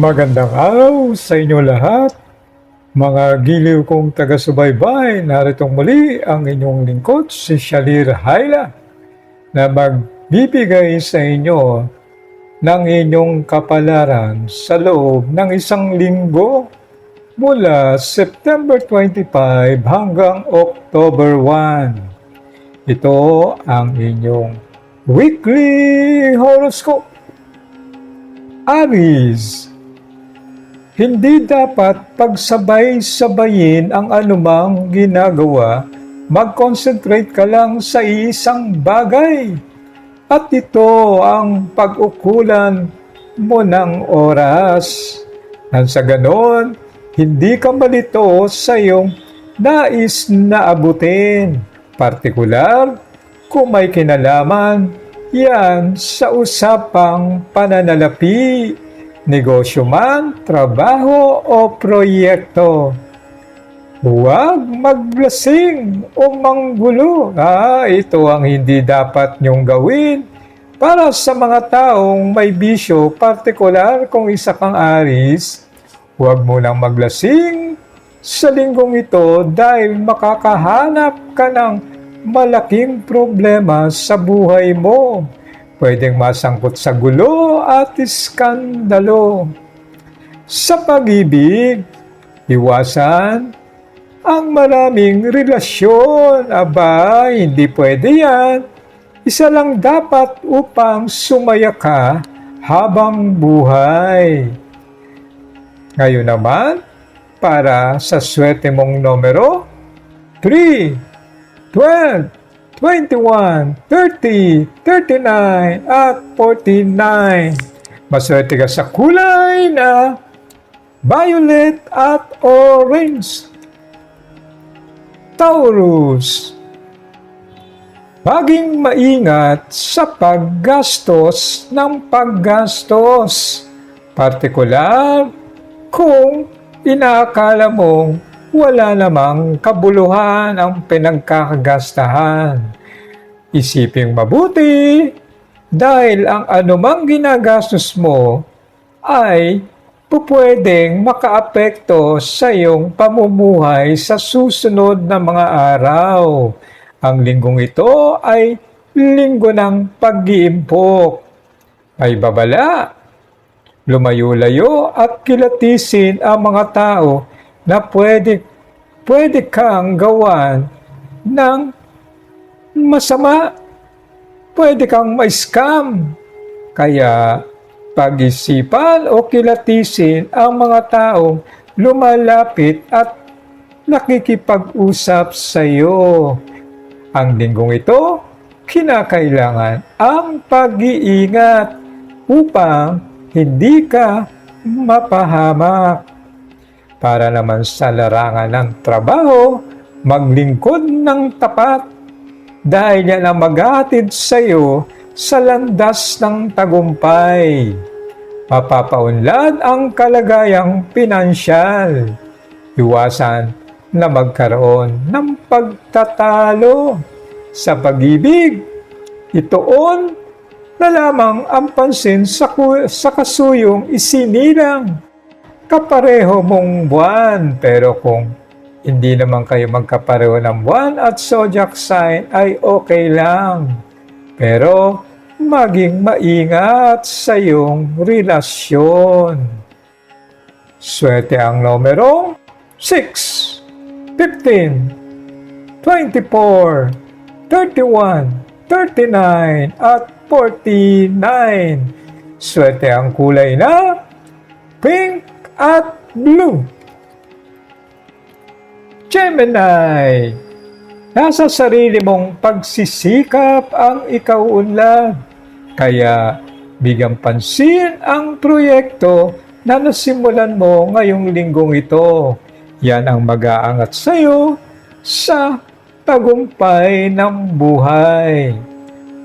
Magandang araw sa inyo lahat. Mga giliw kong taga-subaybay, naritong muli ang inyong lingkod, si Shalir Haila, na magbibigay sa inyo ng inyong kapalaran sa loob ng isang linggo mula September 25 hanggang October 1. Ito ang inyong weekly horoscope. Aries, hindi dapat pagsabay-sabayin ang anumang ginagawa, mag-concentrate ka lang sa isang bagay. At ito ang pag-ukulan mo ng oras. Nang sa ganon, hindi ka malito sa iyong nais na abutin. Partikular, kung may kinalaman, yan sa usapang pananalapi, negosyo man, trabaho o proyekto. Huwag maglasing o manggulo. Ah, ito ang hindi dapat niyong gawin para sa mga taong may bisyo, partikular kung isa kang aris. Huwag mo lang maglasing sa linggong ito dahil makakahanap ka ng malaking problema sa buhay mo. Pwedeng masangkot sa gulo at iskandalo. Sa pag-ibig, iwasan ang maraming relasyon. Aba, hindi pwede yan. Isa lang dapat upang sumaya ka habang buhay. Ngayon naman, para sa swerte mong numero, 3, 12, 21, 30, 39, at 49. Maswerte ka sa kulay na violet at orange. Taurus. Maging maingat sa paggastos ng paggastos. Partikular kung inaakala mong wala namang kabuluhan ang pinagkakagastahan. Isiping mabuti dahil ang anumang ginagastos mo ay pupwedeng makaapekto sa iyong pamumuhay sa susunod na mga araw. Ang linggong ito ay linggo ng pag-iimpok. May babala, lumayo-layo at kilatisin ang mga tao na pwede, pwede kang gawan ng masama. Pwede kang ma-scam. Kaya pag-isipan o kilatisin ang mga taong lumalapit at nakikipag-usap sa iyo. Ang linggong ito, kinakailangan ang pag-iingat upang hindi ka mapahamak. Para naman sa larangan ng trabaho, maglingkod ng tapat dahil yan ang maghatid sa iyo sa landas ng tagumpay. Mapapaunlad ang kalagayang pinansyal. Iwasan na magkaroon ng pagtatalo sa pag-ibig. Itoon na lamang ang pansin sa, sa kasuyong isinilang kapareho mong buwan. Pero kung hindi naman kayo magkapareho ng buwan at zodiac sign ay okay lang. Pero maging maingat sa iyong relasyon. Swerte ang numero 6, 15, 24, 31, 39, at 49. Swerte ang kulay na pink at blue. Gemini, nasa sarili mong pagsisikap ang ikaw unlad. Kaya bigyan pansin ang proyekto na nasimulan mo ngayong linggong ito. Yan ang mag-aangat sa iyo sa tagumpay ng buhay.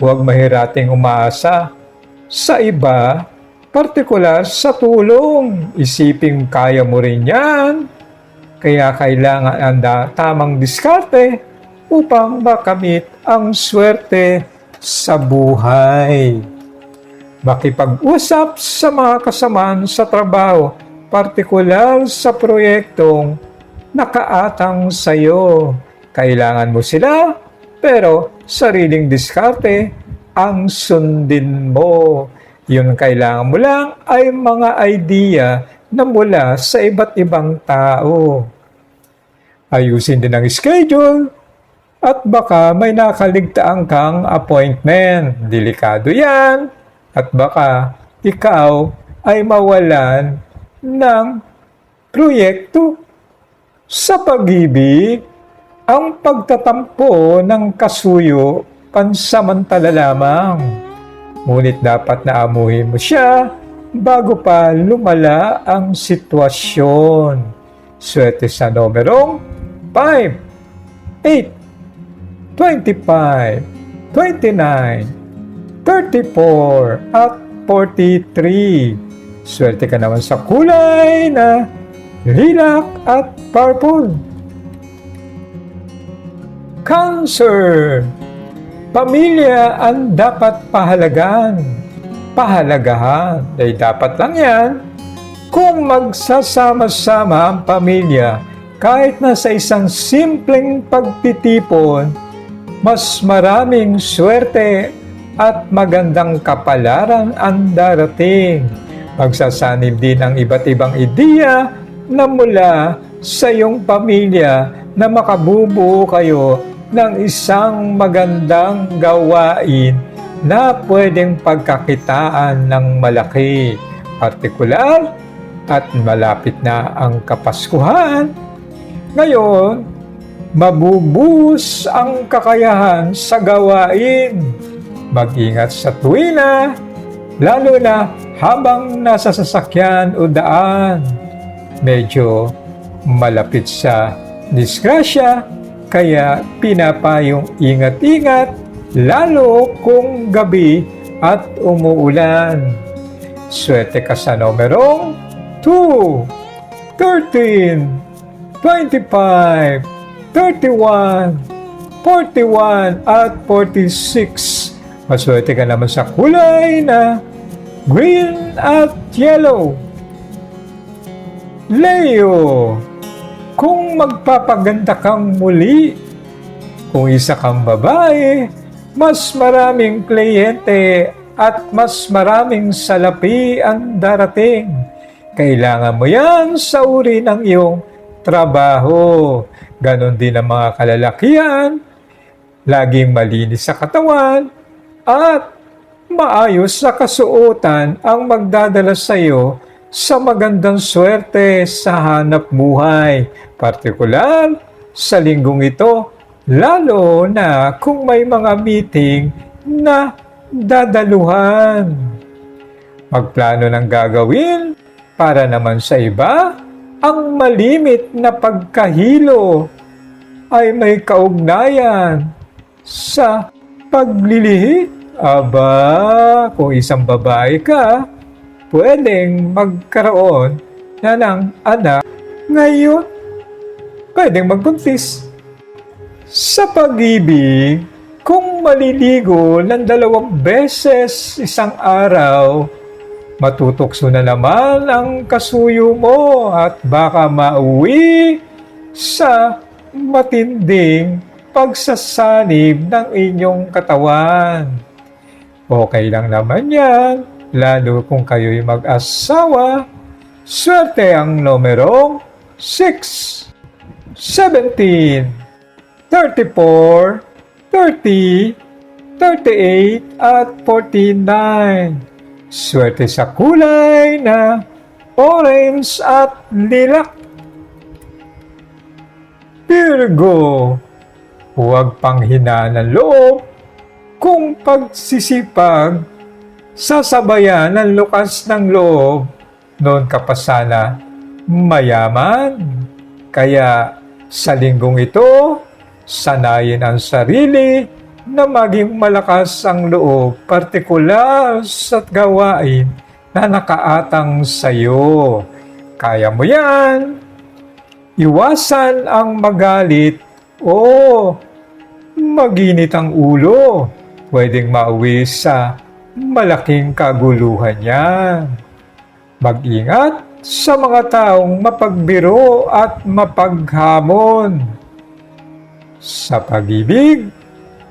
Huwag mahirating umaasa sa iba, partikular sa tulong. Isiping kaya mo rin yan. Kaya kailangan ang tamang diskarte upang makamit ang swerte sa buhay. makipag-usap sa mga kasamaan sa trabaho, partikular sa proyektong nakaatang sa'yo. Kailangan mo sila, pero sariling diskarte ang sundin mo. Yung kailangan mo lang ay mga idea na mula sa iba't ibang tao. Ayusin din ang schedule at baka may nakaligtaan kang appointment. Delikado yan. At baka ikaw ay mawalan ng proyekto. Sa pag-ibig, ang pagtatampo ng kasuyo pansamantala lamang. Ngunit dapat na amuhin mo siya bago pa lumala ang sitwasyon. Swerte sa numerong 5, 8, 25, 29, 34, at 43. Swerte ka naman sa kulay na lilac at purple. Cancer. Pamilya ang dapat pahalagan. Pahalagahan. Ay dapat lang yan. Kung magsasama-sama ang pamilya, kahit na sa isang simpleng pagtitipon, mas maraming swerte at magandang kapalaran ang darating. Magsasanib din ang iba't ibang ideya na mula sa iyong pamilya na makabubuo kayo ng isang magandang gawain na pwedeng pagkakitaan ng malaki. Partikular at malapit na ang Kapaskuhan. Ngayon, mabubuhos ang kakayahan sa gawain. Mag-ingat sa tuwina, lalo na habang nasa sasakyan o daan. Medyo malapit sa disgrasya, kaya pinapayong ingat-ingat, lalo kung gabi at umuulan. Swerte ka sa numerong 2, 13, 25, 31, 41, at 46. Maswerte ka naman sa kulay na green at yellow. Leo, kung magpapaganda kang muli, kung isa kang babae, mas maraming kliyente at mas maraming salapi ang darating. Kailangan mo yan sa uri ng iyong trabaho. Ganon din ang mga kalalakihan, laging malinis sa katawan, at maayos sa kasuotan ang magdadala sa iyo sa magandang swerte sa hanap buhay. Partikular sa linggong ito, lalo na kung may mga meeting na dadaluhan. Magplano ng gagawin para naman sa iba, ang malimit na pagkahilo ay may kaugnayan sa paglilihi. Aba, kung isang babae ka, pwedeng magkaroon na ng anak ngayon. Pwedeng magbuntis. Sa pag-ibig, kung maliligo ng dalawang beses isang araw, matutokso na naman ang kasuyo mo at baka mauwi sa matinding pagsasanib ng inyong katawan. Okay lang naman yan, lalo kung kayo'y mag-asawa. Swerte ang numerong 6, 17, 34, 30, 38, at 49. Swerte sa kulay na orange at lilac. Virgo, huwag panghinaan ng loob kung pagsisipag sasabayan ng lukas ng loob, noon ka pa sana mayaman. Kaya sa linggong ito, sanayin ang sarili na maging malakas ang loob, partikular sa gawain na nakaatang sa iyo. Kaya mo yan. Iwasan ang magalit o maginit ang ulo. Pwedeng mauwi sa malaking kaguluhan yan. Mag-ingat sa mga taong mapagbiro at mapaghamon. Sa pag-ibig,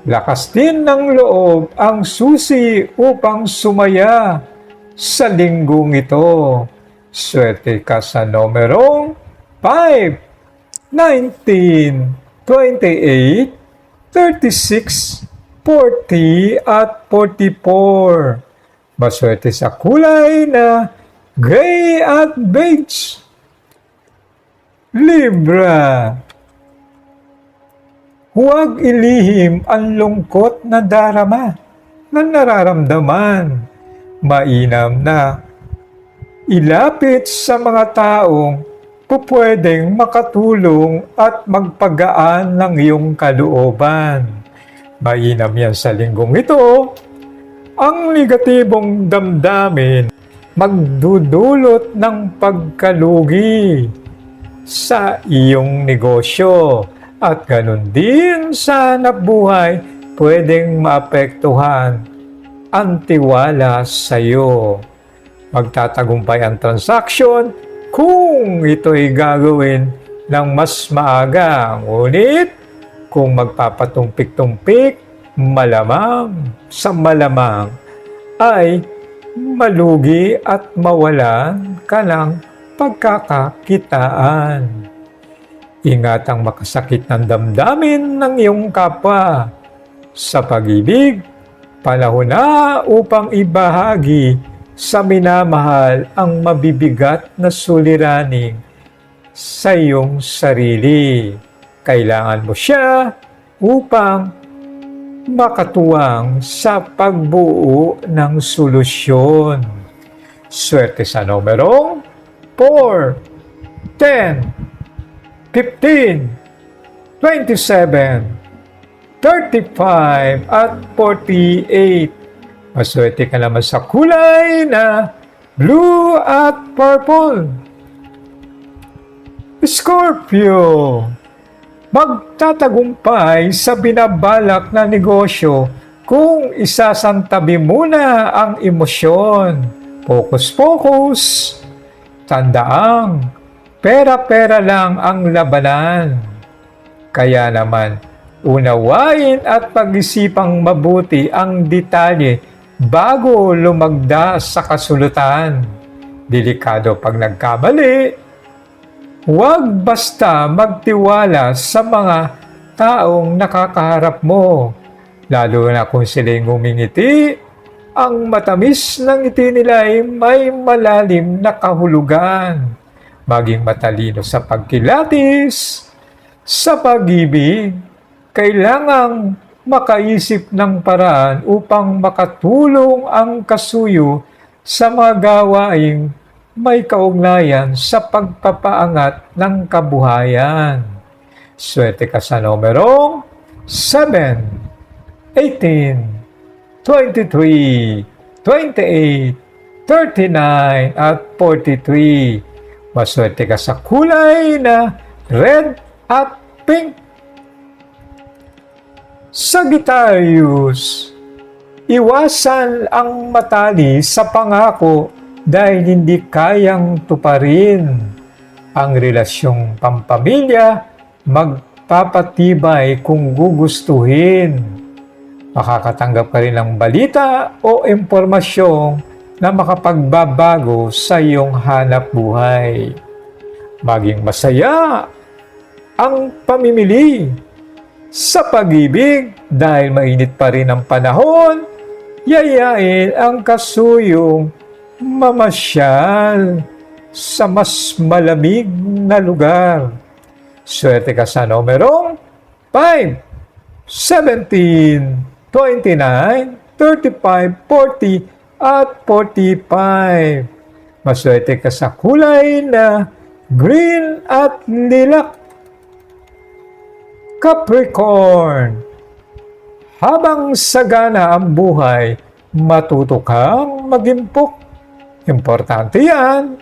lakas din ng loob ang susi upang sumaya sa linggong ito. Swerte ka sa numerong 5, 19, 28, 36, 40 at 44. Maswerte sa kulay na gray at beige. Libra. Huwag ilihim ang lungkot na darama na nararamdaman. Mainam na ilapit sa mga taong pupwedeng makatulong at magpagaan ng iyong kalooban. Mainam yan sa linggong ito. Ang negatibong damdamin magdudulot ng pagkalugi sa iyong negosyo at ganun din sa hanap buhay pwedeng maapektuhan ang tiwala sa iyo. Magtatagumpay ang transaksyon kung ito'y gagawin ng mas maaga. Ngunit kung magpapatumpik-tumpik, malamang sa malamang ay malugi at mawalan ka ng pagkakakitaan. Ingat ang makasakit ng damdamin ng iyong kapwa. Sa pag-ibig, panahon na upang ibahagi sa minamahal ang mabibigat na suliraning sa iyong sarili. Kailangan mo siya upang makatuwang sa pagbuo ng solusyon. Swerte sa numerong 4, 10, 15, 27, 35 at 48. Maswerte ka naman sa kulay na blue at purple. Scorpio, magtatagumpay sa binabalak na negosyo kung isasantabi muna ang emosyon. Focus-focus. Tandaang, pera-pera lang ang labanan. Kaya naman, unawain at pag-isipang mabuti ang detalye bago lumagda sa kasulutan. Delikado pag nagkamali, Huwag basta magtiwala sa mga taong nakakaharap mo, lalo na kung sila'y ngumingiti, ang matamis ng ngiti nila ay may malalim na kahulugan. Maging matalino sa pagkilatis, sa pag-ibig, kailangang makaisip ng paraan upang makatulong ang kasuyo sa mga gawaing may kaugnayan sa pagpapaangat ng kabuhayan. Swerte ka sa numerong 7, 18, 23, 28, 39 at 43. Maswerte ka sa kulay na red at pink. Sagittarius, iwasan ang matali sa pangako dahil hindi kayang tuparin ang relasyong pampamilya, magpapatibay kung gugustuhin. Makakatanggap ka rin ng balita o impormasyong na makapagbabago sa iyong hanap buhay. Maging masaya ang pamimili sa pag-ibig dahil mainit pa rin ang panahon, yayain ang kasuyong mamasyal sa mas malamig na lugar. Swerte ka sa numerong 5, 17, 29, 35, 40 at 45. Maswerte ka sa kulay na green at lilac. Capricorn, habang sagana ang buhay, matuto kang magimpok Importante yan.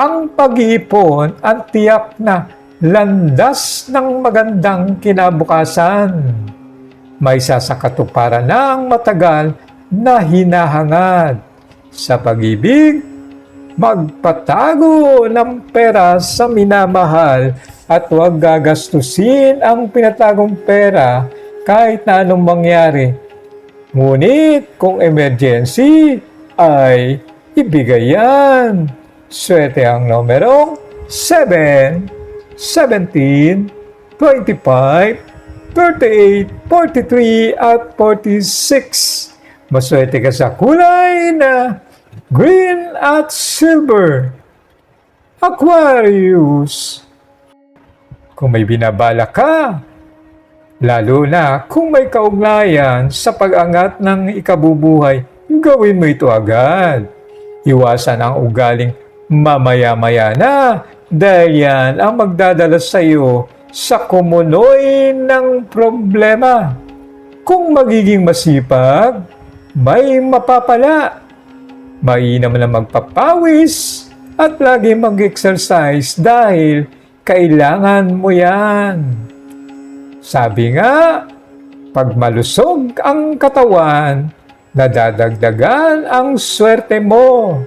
Ang pag-iipon ang tiyak na landas ng magandang kinabukasan. May sasakatuparan ang matagal na hinahangad. Sa pag-ibig, magpatago ng pera sa minamahal at huwag gagastusin ang pinatagong pera kahit na anong mangyari. Ngunit kung emergency, ay ibigay yan. Swerte ang numerong 7, 17, 25, 38, 43 at 46. Maswerte ka sa kulay na green at silver. Aquarius. Kung may binabala ka, lalo na kung may kaugnayan sa pag-angat ng ikabubuhay, gawin mo ito agad. Iwasan ang ugaling mamaya-maya na dahil yan ang magdadala sa iyo sa kumunoy ng problema. Kung magiging masipag, may mapapala. Mainam na magpapawis at lagi mag-exercise dahil kailangan mo yan. Sabi nga, pag malusog ang katawan, nadadagdagan ang swerte mo,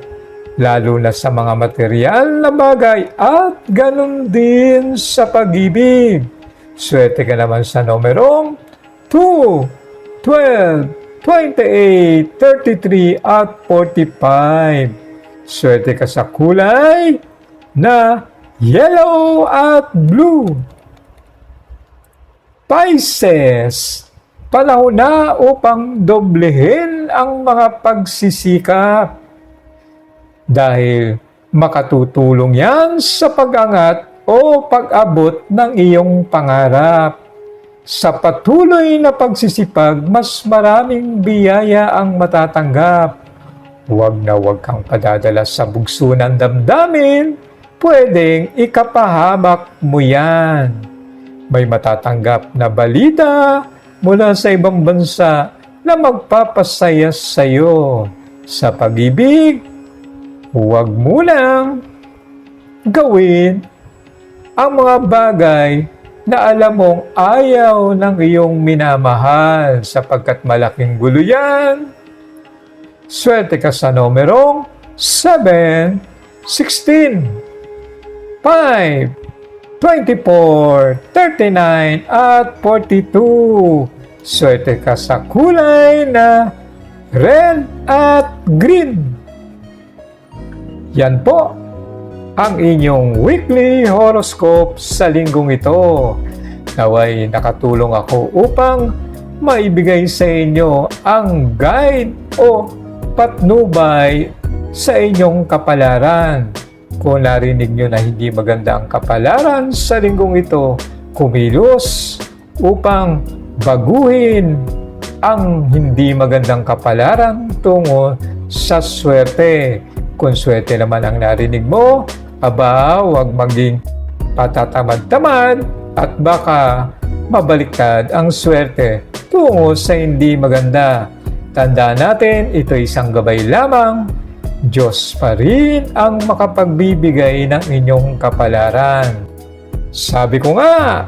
lalo na sa mga material na bagay at ganun din sa pag-ibig. Swerte ka naman sa numerong 2, 12, 28, 33 at 45. Swerte ka sa kulay na yellow at blue. Pisces, panahon na upang doblehin ang mga pagsisikap dahil makatutulong yan sa pag-angat o pag-abot ng iyong pangarap. Sa patuloy na pagsisipag, mas maraming biyaya ang matatanggap. Huwag na huwag kang padadala sa bugso ng damdamin, pwedeng ikapahamak mo yan. May matatanggap na balita mula sa ibang bansa na magpapasaya sa iyo. Sa pag-ibig, huwag mo lang gawin ang mga bagay na alam mong ayaw ng iyong minamahal sapagkat malaking gulo yan. Swerte ka sa numerong 7, 16, 5, 24, 39 at 42. Swerte ka sa kulay na red at green. Yan po ang inyong weekly horoscope sa linggong ito. Naway nakatulong ako upang maibigay sa inyo ang guide o patnubay sa inyong kapalaran. Kung narinig nyo na hindi maganda ang kapalaran sa linggong ito, kumilos upang baguhin ang hindi magandang kapalaran tungo sa swerte. Kung swerte naman ang narinig mo, aba, huwag maging patatamad-tamad at baka mabaliktad ang swerte tungo sa hindi maganda. Tandaan natin, ito isang gabay lamang. Diyos pa rin ang makapagbibigay ng inyong kapalaran. Sabi ko nga,